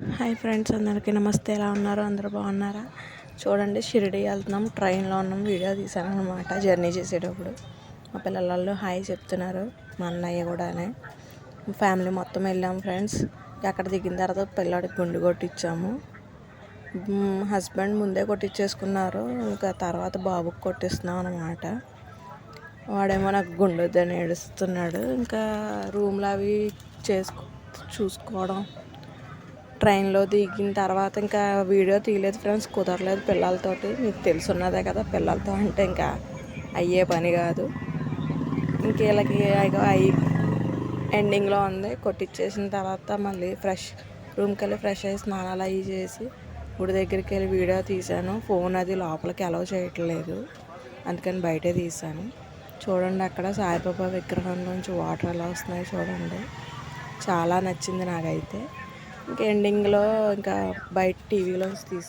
Hi friends అందరికీ నమస్తే. ఎలా ఉన్నారు? అందరూ బాగున్నారా? చూడండి షిరిడి వెళ్తున్నాం. ట్రైన్లో ఉన్నాం. వీడియో తీసాను అనమాట జర్నీ చేసేటప్పుడు. మా పిల్లలు హాయ్ చెప్తున్నారు. మా అన్నయ్య కూడానే. ఫ్యామిలీ మొత్తం వెళ్ళాం ఫ్రెండ్స్. అక్కడ దిగిన తర్వాత పిల్లాడికి గుండు కొట్టించాము. హస్బెండ్ ముందే కొట్టించేసుకున్నారు. ఇంకా తర్వాత బాబుకి కొట్టిస్తున్నాం అనమాట వాడేమో నాకు గుండెద్దని ఏడుస్తున్నాడు. ఇంకా రూమ్లో అవి చేసుకో చూసుకోవడం ట్రైన్లో దిగిన తర్వాత ఇంకా వీడియో తీయలేదు ఫ్రెండ్స్ కుదరలేదు పిల్లలతోటి. మీకు తెలుసున్నదే కదా పిల్లలతో అంటే ఇంకా అయ్యే పని కాదు. ఇంక వీళ్ళకి ఎండింగ్లో ఉంది కొట్టించేసిన తర్వాత మళ్ళీ ఫ్రెష్ రూమ్కి వెళ్ళి ఫ్రెష్ అయ్యి స్నానాలు అవి చేసి గుడి దగ్గరికి వెళ్ళి వీడియో తీశాను. ఫోన్ అది లోపలికి అలౌ చేయట్లేదు అందుకని బయటే తీశాను. చూడండి అక్కడ సాయిబాబా విగ్రహం నుంచి వాటర్ ఎలా వస్తున్నాయి చూడండి. చాలా నచ్చింది నాకైతే. ఇంకా ఎండింగ్లో ఇంకా బయట టీవీలో తీసాను